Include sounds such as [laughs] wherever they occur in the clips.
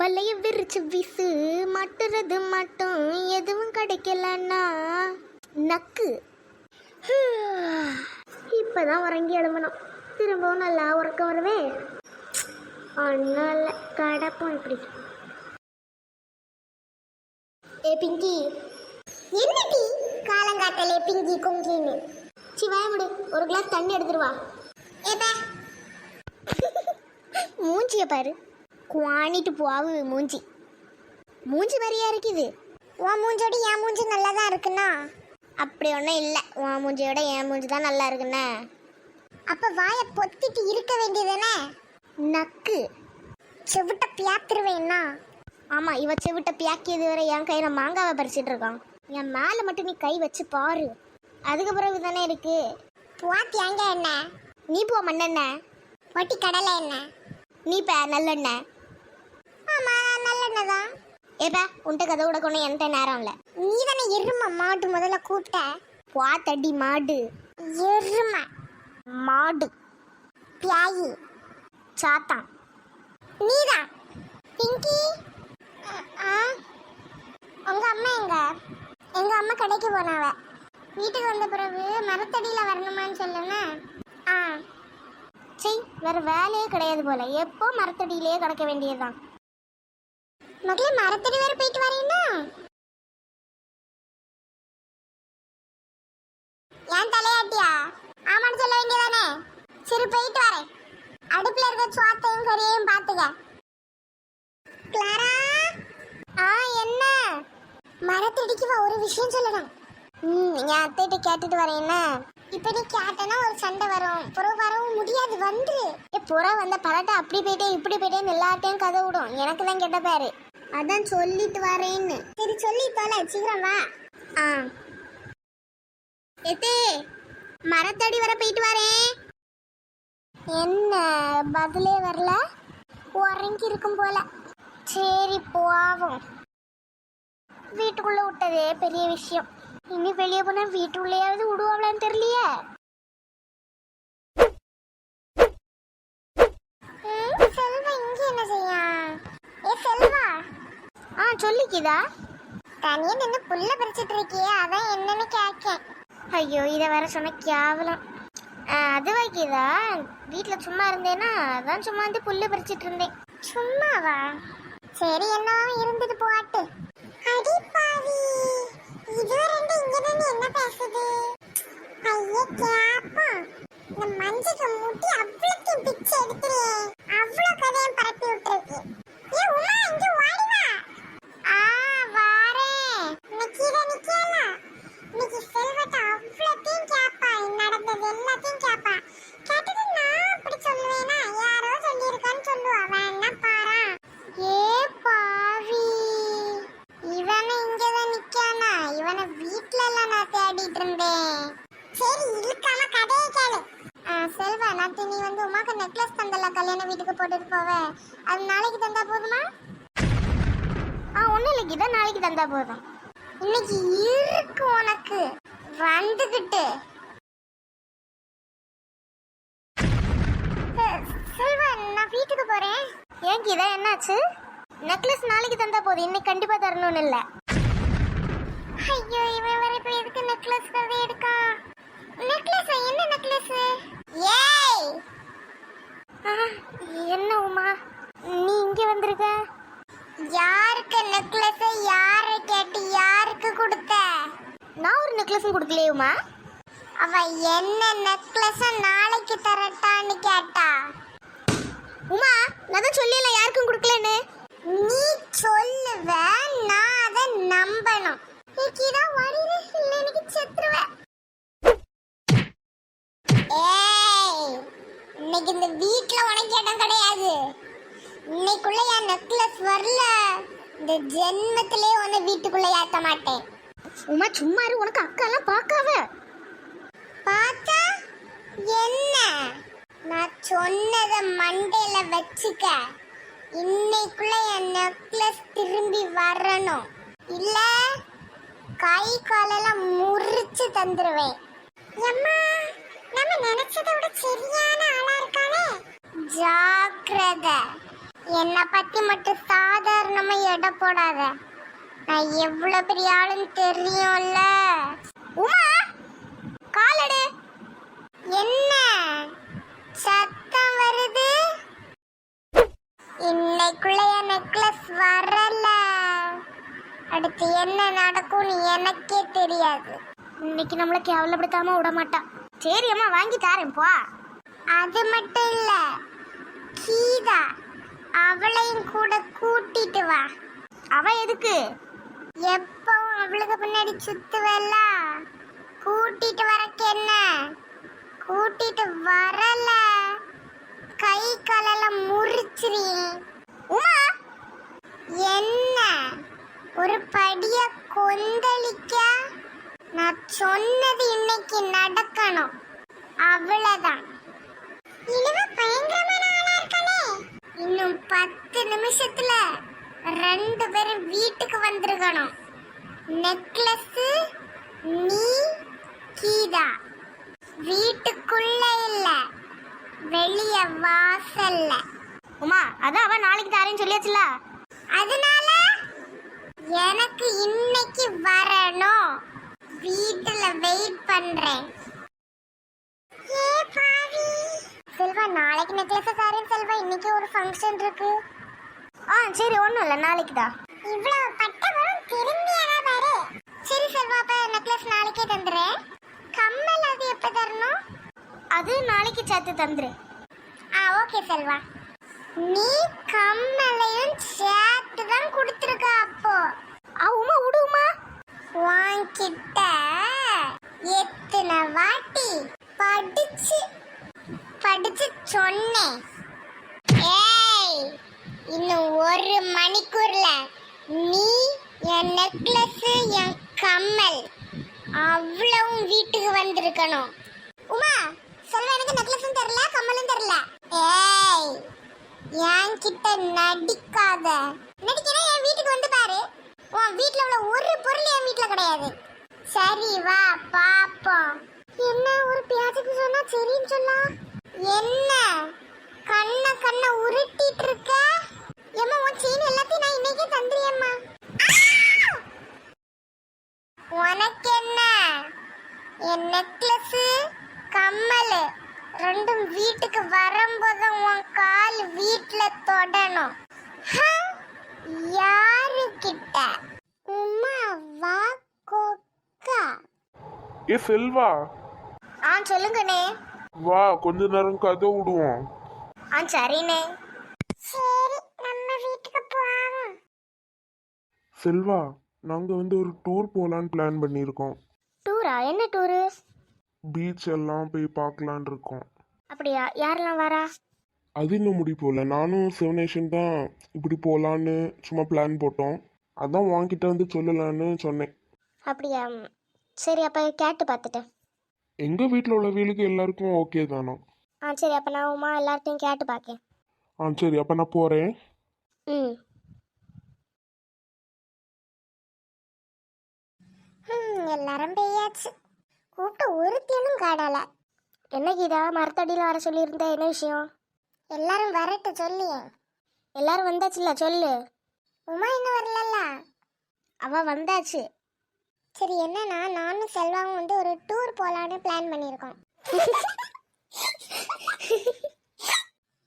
வலைய விரிச்சு வீசு மட்டுறது மட்டும் எதுவும் கிடைக்கலன்னா நக்கு. இப்பதான் உறங்கி எழுமணும் திரும்பவும் நல்லா உறக்கம் வருவேன். ஒன்றும் இல்லை கடப்போம் இப்படி ஏ பிங்கி. என்னடி காலங்காட்டலே பிங்கி கொங்கின்னு? சிவாய முடு ஒரு கிளாஸ் தண்ணி எடுத்துருவா ஏப்பா மூஞ்சிய பாரு. குவானிட்டு போவு மூஞ்சி. மூஞ்சி மாதிரியா இருக்குது. உன் மூஞ்சோட என் மூஞ்சி நல்லா தான் இருக்குண்ணா. அப்படி ஒன்றும் இல்லை. உன் மூஞ்சியோட என் மூஞ்சி தான் நல்லா இருக்குண்ணே. அப்போ வாயை பொத்திட்டு இருக்க வேண்டியதுதானே? நக்கு. செவிட்ட பியாத்துருவேன்னா. ஆமாம் இவ செவிட்ட பியாக்கியது வரை என் கையில் மாங்காவை பறிச்சிட்டு இருக்கான். என் மேலே மட்டும் நீ கை வச்சு பாரு. அதுக்கு பிறகு தானே இருக்கு புவாத்தியாங்க என்ன? நீ போ மண்ணெண்ண வட்டி கடலை என்ன? நீ பே நல்லெண்ணெய். ஏப்பா உன்ட்ட கதை விடக்கணும் என்கிட்ட நேரம் இல்லை. நீ தானே எருமை மாடு முதல்ல கூப்பிட்ட? பாத்தடி மாடு. எருமை மாடு. பியாயி. சாத்தான். நீதான் பிங்கி. ஆ உங்க அம்மா எங்க? எங்க அம்மா கடைக்கு போனாவ. வீட்டுக்கு வந்த பிறகு மரத்தடியில வரணுமான்னு சொல்லுங்க. ஆ. சரி வேற வேலையே கிடையாது போல. எப்போ மரத்தடியிலேயே கிடக்க வேண்டியதுதான்? மகளே மரத்தடி வரை போயிட்டு வரீங்களா ஏன் தலையாட்டியா? ஆமான்னு சொல்ல வேண்டியதானே? சரி போயிட்டு வரேன். அடுப்புல இருக்க சுவாத்தையும் கறியையும் பாத்துக்க. கிளாரா? ஆ என்ன? மரத்தடிக்கு வா ஒரு விஷயம் சொல்லணும். ம் என் அத்தைகிட்ட கேட்டுட்டு வரேன் என்ன இப்ப நீ கேட்டனா ஒரு சண்டை வரும். புற வரவும் முடியாது வந்துரு. ஏ புறா வந்த பரட்டை அப்படி போயிட்டே இப்படி போயிட்டேன்னு எல்லாத்தையும் கதை விடும். எனக்கு தான் கெட்ட பேரு. அதான் சொல்லிட்டு வரேன்னு. சரி சொல்லி தொலை சீக்கிரம் வா. ஆ. எத்தே மரத்தடி வர போயிட்டு வரேன். என்ன பதிலே வரல? உறங்கி இருக்கும் போல. சரி போவோம். வீட்டுக்குள்ள விட்டதே பெரிய விஷயம். இனி வெளியே போனா வீட்டுக்குள்ளேயாவது விடுவாங்களான்னு தெரியலையே ம், செல்வா இங்க என்ன செய்யா ஏ செல்வா ஆ சொல்லிக்கிதா? தனியா நின்று புல்ல பறிச்சிட்டு இருக்கியே அதான் என்னன்னு கேட்கேன் ஐயோ இதை வேற சொன்ன கேவலம். அது வைக்கிதா? வீட்டில் சும்மா இருந்தேனா அதான் சும்மா வந்து புல்லு பறிச்சிட்டு இருந்தேன். சும்மாவா? சரி என்ன இருந்தது போட்டு. அடி பாவி இது ரெண்டு இங்க என்ன பேசுது? ஐயே கேப்பா. இந்த மஞ்சள் முட்டி அவ்வளோத்தையும் பிச்சை எடுத்துறே அவ்வளோ கதையும் பரப்பி விட்டுருக்கு. ஏ உமா இங்க வாடி வா ஆ வாரேன் இன்னைக்கு இதை நிக்கல இன்னைக்கு செல்வட்ட அவ்வளோத்தையும் கேப்பா நடந்தது எல்லாத்தையும் கேப்பா கேட்டது நான் அப்படி சொல்லுவேனா யாரோ சொல்லியிருக்கான்னு சொல்லுவா வேணா பாரா ஏ பாவி இவனை இங்கதான் நிக்கானா இவனை வீட்ல எல்லாம் பண்ணிட்டு இருந்தேன் சரி இழுக்காம கதையை கேளு ஆ, செல்வா நான் நீ வந்து உமாக்கு நெக்லஸ் தந்தல கல்யாண வீட்டுக்கு போட்டுட்டு போவ அது நாளைக்கு தந்தா போதுமா? ஆ ஒன்றும் இல்லை கீதா நாளைக்கு தந்தா போதும் இன்னைக்கு இருக்கு உனக்கு வந்துகிட்டு செல்வா நான் வீட்டுக்கு போறேன். ஏன் கீதா? என்னாச்சு? நெக்லஸ் நாளைக்கு தந்தா போதும். இன்னைக்கு கண்டிப்பா தரணும்னு இல்லை. ஐயோ இவன் எதுக்கு நெக்லஸ் கதை எடுக்கா? நெக்லஸ் என்ன நெக்லஸ் ஏய்! என்ன உமா? நீ இங்க வந்திருக்க? யாருக்கு நெக்லஸ் யாரை கேட்டு யாருக்கு கொடுத்த? நான் ஒரு நெக்லஸும் கொடுக்கலையே உமா. அவ என்ன நெக்லஸ் நாளைக்கு தரட்டான்னு கேட்டா? உமா நான் தான் சொல்லல யாருக்கும் கொடுக்கலன்னு. நீ சொல்லுவ நான் அதை நம்பணும். கீதா வரியில இல்ல எனக்கு செத்துருவேன். ஏய் இன்னைக்கு இந்த வீட்ல உனக்கு இடம் கிடையாது. இன்னைக்குள்ள என் நெக்லஸ் வரல. இந்த ஜென்மத்திலே உன்னை வீட்டுக்குள்ள ஏத்த மாட்டேன். உமா சும்மா இரு உனக்கு அக்கா எல்லாம் பார்க்காவ பார்த்தா? என்ன? நான் சொன்னத மண்டையில வச்சுக்க. இன்னைக்குள்ள என் நெக்லஸ் திரும்பி வரணும். இல்ல கை காலெல்லாம் முறிச்சு தந்துருவேன். எம்மா நம்ம நினைச்சதை விட சரியான ஆளா இருக்கானே. ஜாக்கிரதை. என்னை பத்தி மட்டும் சாதாரணமா எடை போடாத. நான் எவ்வளவு பெரிய ஆளுன்னு தெரியும்ல. உமா காலடு என்ன? சத்தம் வருது? இன்னைக்குள்ள என் நெக்லஸ் வரல. அடுத்து என்ன நடக்கும்னு எனக்கே தெரியாது. இன்னைக்கு நம்மள கேவலப்படுத்தாம விட மாட்டான் சரி அம்மா வாங்கி தரேன் போ. அது மட்டும் இல்ல கீதா அவளையும் கூட கூட்டிட்டு வா. அவ எதுக்கு? எப்பவும் அவளுக்கு பின்னாடி சுத்துவல்ல. கூட்டிட்டு வரக்கு என்ன? கூட்டிட்டு வரல. கை காலெல்லாம் முறிச்சிருவேன் உமா என்ன ஒரு படிய கொந்தளிக்க நான் சொன்னது இன்னைக்கு நடக்கணும். அவ்வளவுதான். இனிமே பயங்கரமான ஆளா இருக்கானே. இன்னும் பத்து நிமிஷத்துல ரெண்டு பேரும் வீட்டுக்கு வந்திருக்கணும். நெக்லஸ் நீ கீதா. வீட்டுக்குள்ள இல்ல வெளிய வாசல்ல. உமா அதான் அவ நாளைக்கு தரேன்னு சொல்லியாச்சுல அதனால எனக்கு இன்னைக்கு வரணும். வீட்டுல வெயிட் பண்றேன். செல்வா நாளைக்கு நெக்லஸ் தரேன் செல்வா. இன்னைக்கு ஒரு ஃபங்க்ஷன் இருக்கு. ஆ சரி ஒன்றும் இல்லை. நாளைக்கு தான் இவ்வளவு பட்டவரும் திரும்பியாரா பாரு சரி செல்வா அப்ப நெக்லஸ் நாளைக்கே தந்துறேன். கம்மல் அது எப்ப தரணும்? அது நாளைக்கு சேர்த்து தந்துரு. ஆ ஓகே செல்வா. நீ கம்மலையும் சேர்த்து தான் கொடுத்துருக்க அப்போ. ஆ விடுமா வாங்கிட்ட எத்தனை வாட்டி படிச்சு படிச்சு சொன்னேன். ஏய் இன்னும் ஒரு மணிக்கூர்ல நீ என் நெக்லஸ் என் கம்மல் அவ்வளவும் வீட்டுக்கு வந்திருக்கணும். உமா சொல்ல எனக்கு நெக்லஸும் தெரியல கம்மலும் தெரியல. ஏய் என்கிட்ட நடிக்காத. நடிக்கிறேன் என் வீட்டுக்கு வந்து பாரு. உன் வீட்டில் உள்ள ஒரு பொருள் என் வீட்டில் கிடையாது. சரி வா பாப்போம். என்ன ஒரு பியாஜுக்கு சொன்னா சரின்னு சொல்லலாம் என்ன? கண்ண கண்ண உருட்டிட்டு இருக்க ஏம்மா உன் செயின் எல்லாத்தையும் நான் இன்னைக்கே தந்துறியம்மா உனக்கு என்ன என் நெக்லஸ் கம்மல். ரெண்டும் வீட்டுக்கு வரும்போது உன் கால் வீட்ல தொடணும். யாரு கிட்ட உமா வா கொக்கா. ஏ செல்வா. ஆ சொல்லுங்கண்ணே. வா கொஞ்ச நேரம் கதை விடுவோம். ஆ சரிண்ணே. சரி நம்ம வீட்டுக்கு போவோம். செல்வா நாங்க வந்து ஒரு டூர் போலான்னு பிளான் பண்ணியிருக்கோம். டூரா? என்ன டூரு? பீச் எல்லாம் போய் பார்க்கலான் இருக்கோம். அப்படியா? யாரெல்லாம் வரா? அது இன்னும் முடி போகல நானும் சிவனேஷன் தான் இப்படி போகலான்னு சும்மா பிளான் போட்டோம். அதான் வாங்கிட்ட வந்து சொல்லலான்னு சொன்னேன். அப்படியா. சரி அப்போ கேட்டு பார்த்துட்டேன் எங்க வீட்டில் உள்ள வீலுக்கு எல்லாருக்கும் ஓகே தானோ? ஆ சரி அப்போ நான் உமா எல்லார்ட்டையும் கேட்டு பார்க்கேன். ஆ சரி அப்போ நான் போகிறேன் ம். ஹம், எல்லாரும் பெய்யாச்சு கூப்பிட்டு ஒருத்தியனும் காணல என்ன கீதா மரத்தடியில் வர சொல்லியிருந்தேன் என்ன விஷயம்? எல்லாரும் வரட்டு சொல்லியே. எல்லாரும் வந்தாச்சுல்ல சொல்லு. உமா இன்னும் வரலல்ல? அவ வந்தாச்சு. சரி என்னன்னா நானும் செல்வாவும் வந்து ஒரு டூர் போலான்னு பிளான் பண்ணியிருக்கோம். [laughs]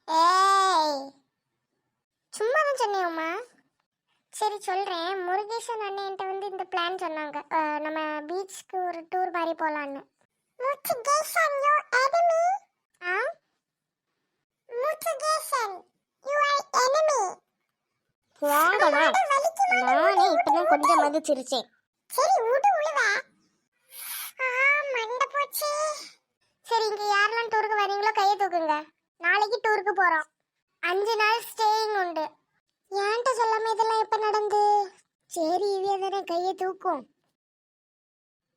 ஏய் சும்மா தான் சொன்னேன் உமா. சரி சொல்கிறேன் முருகேசன் அண்ணன்ட்ட வந்து இந்த பிளான் சொன்னாங்க. நம்ம பீச்சுக்கு ஒரு டூர் மாதிரி போகலான்னு முருகேசன் யூ enemy? ஆ? முருகேசன் யூ ஆர் நானே இப்பதான் கொஞ்சம் மதிச்சிருச்சேன். சரி விடு உழுவ. ஆ மண்டை போச்சு. சரி இங்க யாரெல்லாம் டூருக்கு வரீங்களோ கையை தூக்குங்க. நாளைக்கு டூருக்கு போறோம். அஞ்சு நாள் ஸ்டேயிங் கையை தூக்கும்.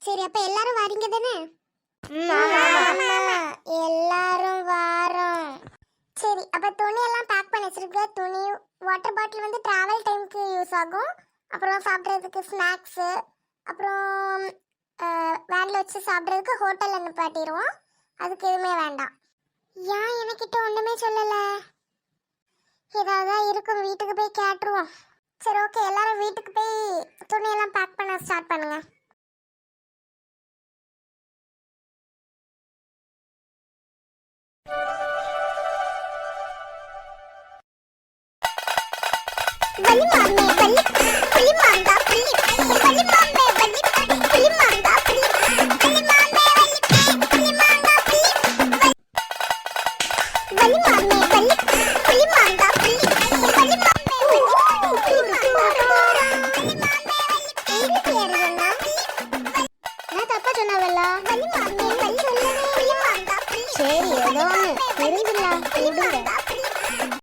சரி அப்ப எல்லாரும் வரீங்க தானே? எல்லாரும் வாரோம். சரி அப்ப துணி எல்லாம் பேக் பண்ணி வச்சிருக்க. துணி வாட்டர் பாட்டில் வந்து டிராவல் டைம்க்கு யூஸ் ஆகும். அப்புறம் சாப்பிட்றதுக்கு ஸ்நாக்ஸு அப்புறம் வேனில் வச்சு சாப்பிட்றதுக்கு ஹோட்டலில் நிப்பாட்டிடுவோம். அதுக்கு எதுவுமே வேண்டாம். ஏன் எனக்கிட்ட ஒன்றுமே சொல்லலை? ஏதாவது இருக்கும் வீட்டுக்கு போய் கேட்டுருவோம். சரி ஓகே எல்லாரும் வீட்டுக்கு போய் துணியெல்லாம் பேக் பண்ண ஸ்டார்ட் பண்ணுங்கள்